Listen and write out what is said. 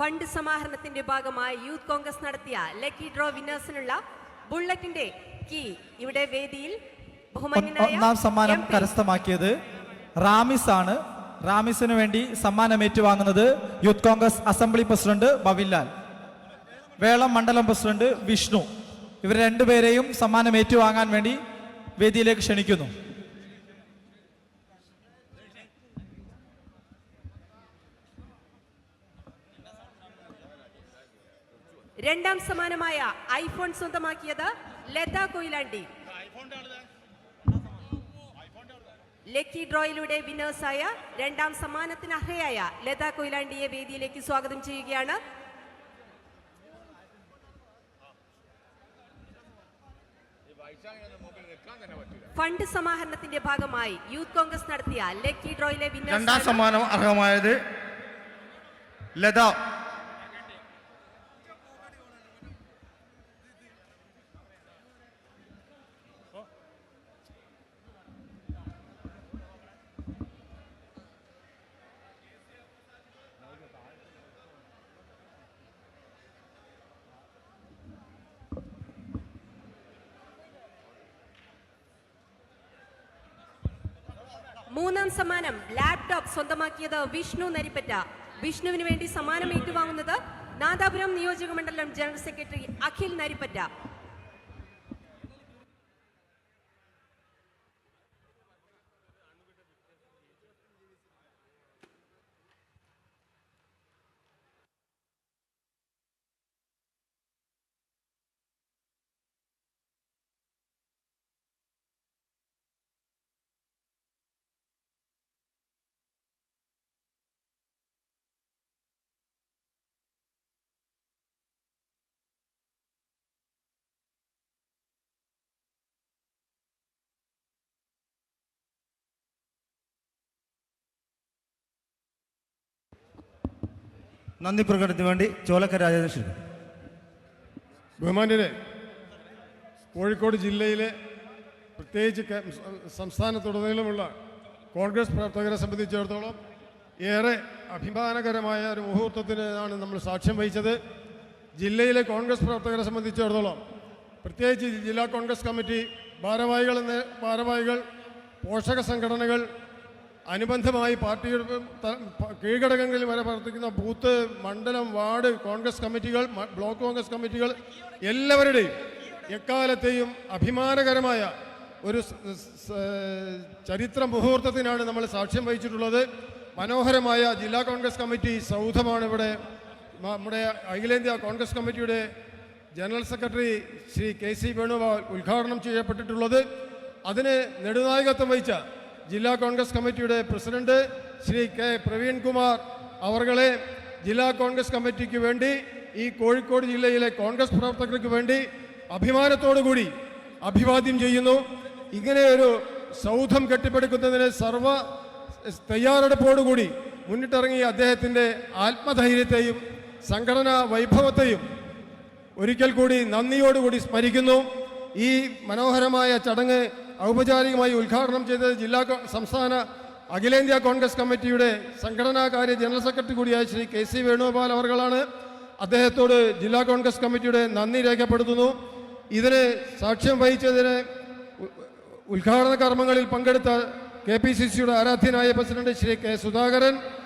Fund സമാഹരണത്തിന്റെ ഭാഗമായി youth Congress നടത്തിയ lucky draw വിന്നേഴ്സിനുള്ള ബുള്ളറ്റിന്റെ കീ ഇവിടെ വേദിയിൽ ഒന്നാം സമ്മാനം കരസ്ഥമാക്കിയത് റാമിസ് ആണ് റാമിസിന് വേണ്ടി സമ്മാനം ഏറ്റുവാങ്ങുന്നത് youth Congress assembly president Bavinlal Velam മണ്ഡലം പ്രസിഡന്റ് വിഷ്ണു. ഇവർ രണ്ടുപേരെയും സമ്മാനം ഏറ്റുവാങ്ങാൻ വേണ്ടി വേദിയിലേക്ക് ക്ഷണിക്കുന്നു. രണ്ടാം സമ്മാനമായ ഐഫോൺ സ്വന്തമാക്കിയത് ലത കൊയിലാണ്ടി. ലക്കി ഡ്രോയിലൂടെ വിന്നേഴ്സായ രണ്ടാം സമ്മാനത്തിന് അർഹയായ ലത കൊയിലാണ്ടിയെ വേദിയിലേക്ക് സ്വാഗതം ചെയ്യുകയാണ്. ഫണ്ട് സമാഹരണത്തിന്റെ ഭാഗമായി യൂത്ത് കോൺഗ്രസ് നടത്തിയ ലക്കി ഡ്രോയിലെ രണ്ടാം സമ്മാനം അർഹമായത് ലത. മൂന്നാം സമ്മാനം ലാപ്ടോപ്പ് സ്വന്തമാക്കിയത് വിഷ്ണു നരിപ്പറ്റ. വിഷ്ണുവിന് വേണ്ടി സമ്മാനം ഏറ്റുവാങ്ങുന്നത് നാദാപുരം നിയോജക മണ്ഡലം ജനറൽ സെക്രട്ടറി അഖിൽ നരിപ്പറ്റ. നന്ദി പ്രകടനത്തിന് വേണ്ടി ചോലക്ക രാജേന്ദ്രൻ ബഹുമാന്യരെ കോഴിക്കോട് ജില്ലയിലെ പ്രത്യേകിച്ച് സംസ്ഥാനത്തുടനീളമുള്ള കോൺഗ്രസ് പ്രവർത്തകരെ സംബന്ധിച്ചിടത്തോളം ഏറെ അഭിമാനകരമായ ഒരു മുഹൂർത്തത്തിനാണ് നമ്മൾ സാക്ഷ്യം വഹിച്ചത്. ജില്ലയിലെ കോൺഗ്രസ് പ്രവർത്തകരെ സംബന്ധിച്ചിടത്തോളം പ്രത്യേകിച്ച് ജില്ലാ കോൺഗ്രസ് കമ്മിറ്റി ഭാരവാഹികൾ എന്ന ഭാരവാഹികൾ പോഷക സംഘടനകൾ അനുബന്ധമായി പാർട്ടിയുടെ കീഴ്ഘടകങ്ങളിൽ വരെ പ്രവർത്തിക്കുന്ന ബൂത്ത് മണ്ഡലം വാർഡ് കോൺഗ്രസ് കമ്മിറ്റികൾ ബ്ലോക്ക് കോൺഗ്രസ് കമ്മിറ്റികൾ എല്ലാവരുടെയും എക്കാലത്തെയും അഭിമാനകരമായ ഒരു ചരിത്ര മുഹൂർത്തത്തിനാണ് നമ്മൾ സാക്ഷ്യം വഹിച്ചിട്ടുള്ളത്. മനോഹരമായ ജില്ലാ കോൺഗ്രസ് കമ്മിറ്റി സൗധമാണ് ഇവിടെ. നമ്മുടെ അഖിലേന്ത്യാ കോൺഗ്രസ് കമ്മിറ്റിയുടെ general secretary Shri K C Venugopal ഉദ്ഘാടനം ചെയ്യപ്പെട്ടിട്ടുള്ളത്. അതിന് നെടുനായകത്വം വഹിച്ച ജില്ലാ കോൺഗ്രസ് കമ്മിറ്റിയുടെ പ്രസിഡന്റ് ശ്രീ കെ പ്രവീൺകുമാർ അവർകളെ ജില്ലാ കോൺഗ്രസ് കമ്മിറ്റിക്ക് വേണ്ടി ഈ കോഴിക്കോട് ജില്ലയിലെ കോൺഗ്രസ് പ്രവർത്തകർക്ക് വേണ്ടി അഭിമാനത്തോടുകൂടി അഭിവാദ്യം ചെയ്യുന്നു. ഇങ്ങനെ ഒരു സൗധം കെട്ടിപ്പടുക്കുന്നതിന് സർവ തയ്യാറെടുപ്പോടുകൂടി മുന്നിട്ടിറങ്ങിയ അദ്ദേഹത്തിന്റെ ആത്മധൈര്യത്തെയും സംഘടനാ വൈഭവത്തെയും ഒരിക്കൽ കൂടി നന്ദിയോടുകൂടി സ്മരിക്കുന്നു. ഈ മനോഹരമായ ചടങ്ങ് ഔപചാരികമായി ഉദ്ഘാടനം ചെയ്തത് ജില്ലാ സംസ്ഥാന അഖിലേന്ത്യാ കോൺഗ്രസ് കമ്മിറ്റിയുടെ സംഘടനാ കാര്യ ജനറൽ സെക്രട്ടറി കൂടിയായ ശ്രീ കെ സി വേണുഗോപാൽ അവർകളാണ് അദ്ദേഹത്തോട് ജില്ലാ കോൺഗ്രസ് കമ്മിറ്റിയുടെ നന്ദി രേഖപ്പെടുത്തുന്നു. ഇതിന് സാക്ഷ്യം വഹിച്ചതിന് ഉദ്ഘാടന കർമ്മങ്ങളിൽ പങ്കെടുത്ത കെ പി സി സിയുടെ ആരാധ്യനായ പ്രസിഡന്റ് ശ്രീ കെ സുധാകരൻ